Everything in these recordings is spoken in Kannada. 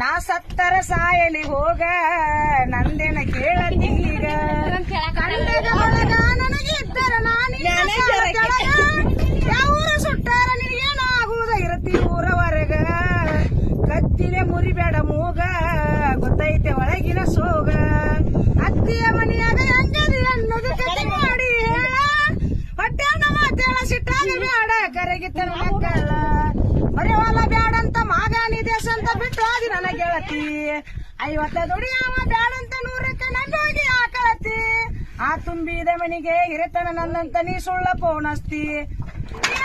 ನಾ ಸತ್ತರ ಸಾಯಲಿ ಹೋಗ ನಂದೇನ ಒಳಗ ನನಗಿದ್ದರ ಕೆಳಗ. ಯಾವೂರ ಸುಟ್ಟಾರ ನಿನಗೇನಾಗುವುದ ಇರತಿ ಊರವರೆಗ. ಕತ್ತಿಲೆ ಮುರಿಬೇಡ ಮೂಗ ಗೊತ್ತೈತೆ ಒಳಗಿನ ಸೋಗ. ಅತ್ತಿಯ ಮನೆಯಾಗ ಹೆಂಗದಿ ಅನ್ನೋದು ಕತೆ ಮಾಡಿ ಹೊಟ್ಟೆ ಮಾತೇಳ ಸಿಟ್ಟಾಗ ಬೇಡ ಕರೆಗಿತ್ತ ಮಕ್ಕಳ. ಮರೆವಾಲ ಬೇಡ. ದೇಶ ಅಂತ ಬಿಟ್ಟು ದೊಡಿ ನನ್ನ ಗೆಳತಿ. ಐವತ್ತ ದುಡಿಯವ ಬ್ಯಾಡಂತ ನೂರಕ್ಕೆ ನಂದೋಗಿ ಹಾಕಳತಿ ಆ ತುಂಬಿದ ಮನಿಗೆ ಹಿರಿತನ ನನ್ನಂತ ನೀ ಸುಳ್ಳ ಪೋಣಸ್ತಿ.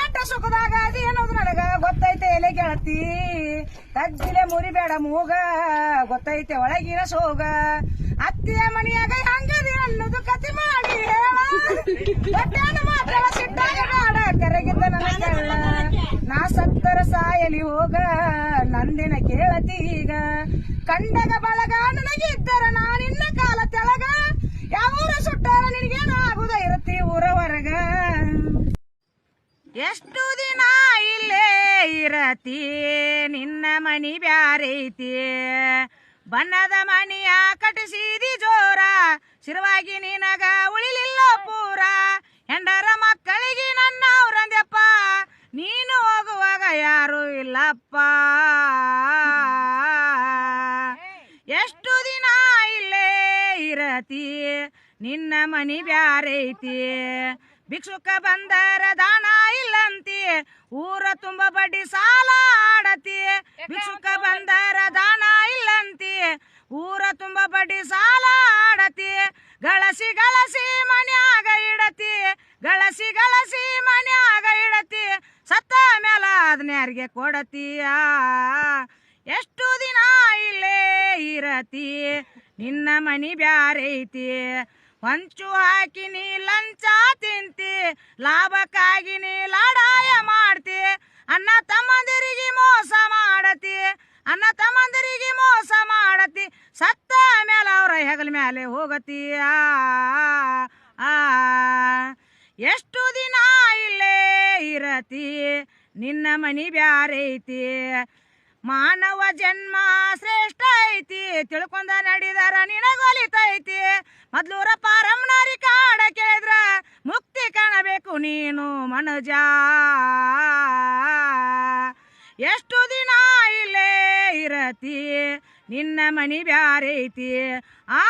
ಏಟ ಸುಖದಾಗ ಅದಿ ಅನ್ನೋದು ನನಗ ಗೊತ್ತೈತೆ ಎಲೆ ಗೆಳತಿ. ತಗ್ಗಿಲೆ ಮುರಿಬೇಡ ಮೂಗ, ಗೊತ್ತೈತೆ ಒಳಗಿನ ಸೋಗ. ಅತ್ತಿಯ ಮನಿಯಾಗ ಹಂಗದಿ ಅನ್ನೋದು ಕತಿ ಮಾಡಿ ಹೇಳ ಹೊಟ್ಟೆನ ಮಾತ್ರ ಸಿಟ್ಟಾಗ ಬೇಡ ಕರೆಗಿದ್ದ ನನ್ನ ಕೆಳ್ಳ ನಾ ಸತ್ತರ ಸಾಯಲಿ ಹೋಗ, ನಂದಿನ ಕೇಳತಿ ಈಗ. ಕಂಡಗ ಬಳಗ ನನಗಿದ್ದರ ನಾನಿನ್ನ ಕಾಲ ತೆಳಗ. ಯಾವೂರ ಸುಟ್ಟಾರ ನಿನಗೇನಾಗುದ ಇರತಿ ಊರ ಎಷ್ಟು ದಿನ ಇಲ್ಲೇ ಇರತಿ, ನಿನ್ನ ಮನಿ ಬ್ಯಾರೈತಿ ಬಣ್ಣದ ಮಣಿಯ ಕಟಿಸಿದಿ ಜೋರ, ಶಿರವಾಗಿ ನಿನಗ ಎಷ್ಟು ದಿನ ಇಲ್ಲೇ ಇರತಿ. ನಿನ್ನ ಮನಿ ಬ್ಯಾರೈತಿ ಭಿಕ್ಷುಕ ಬಂದರ ದಾನ ಇಲ್ಲಂತಿ. ಊರ ತುಂಬ ಬಡ್ಡಿ ಸಾಲ ಆಡತಿ. ಭಿಕ್ಷುಕ ಬಂದರ ದಾನ ಇಲ್ಲಂತಿ. ಊರ ತುಂಬ ಬಡ್ಡಿ ಸಾಲ ಆಡತಿ. ಗಳಸಿ ಗಳಸಿ ಮನ್ಯಾಗ ಇಡತಿ. ಗಳಸಿ ಗಳಸಿ ಮನ್ಯಾಗ ಇಡತಿ. ಸತ್ತ ಮೇಲ ಅದನ್ಯಾರಿಗೆ ಕೊಡತೀಯ? ಎಷ್ಟು ದಿನ ಇಲ್ಲೇ ಇರತಿ. ನಿನ್ನ ಮನಿ ಬ್ಯಾರೈತಿ ಹೊಂಚು ಹಾಕಿ ನೀ ಲಂಚ ತಿಂತಿ. ಲಾಭಕ್ಕಾಗಿ ನೀ ಲಡಾಯ ಮಾಡ್ತಿ. ಅನ್ನ ತಮ್ಮಂದಿರಿಗೆ ಮೋಸ ಮಾಡತಿ. ಅನ್ನ ತಮ್ಮಂದಿರಿಗೆ ಮೋಸ ಮಾಡತಿ. ಸತ್ತ ಮೇಲೆ ಅವರ ಹೆಗಲ ಮೇಲೆ ಹೋಗತಿ. ಆ ಎಷ್ಟು ದಿನ ಇಲ್ಲೇ ಇರತಿ. ನಿನ್ನ ಮನಿ ಬ್ಯಾರೈತಿ ಮಾನವ ಜನ್ಮ ಶ್ರೇಷ್ಠ ಐತಿ. ತಿಳ್ಕೊಂಡ ನಡೆದರ ನಿನಗೊಲಿತೈತಿ. ಮೊದ್ಲೂರ ಪಾರಮ್ಮನಾರಿ ಕಾಡ ಕೇಳಿದ್ರ ಮುಕ್ತಿ ಕಾಣಬೇಕು ನೀನು ಮನಜ. ಎಷ್ಟು ದಿನ ಇಲ್ಲೇ ಇರತಿ? ನಿನ್ನ ಮನಿ ಬ್ಯಾರೈತಿ. ಆ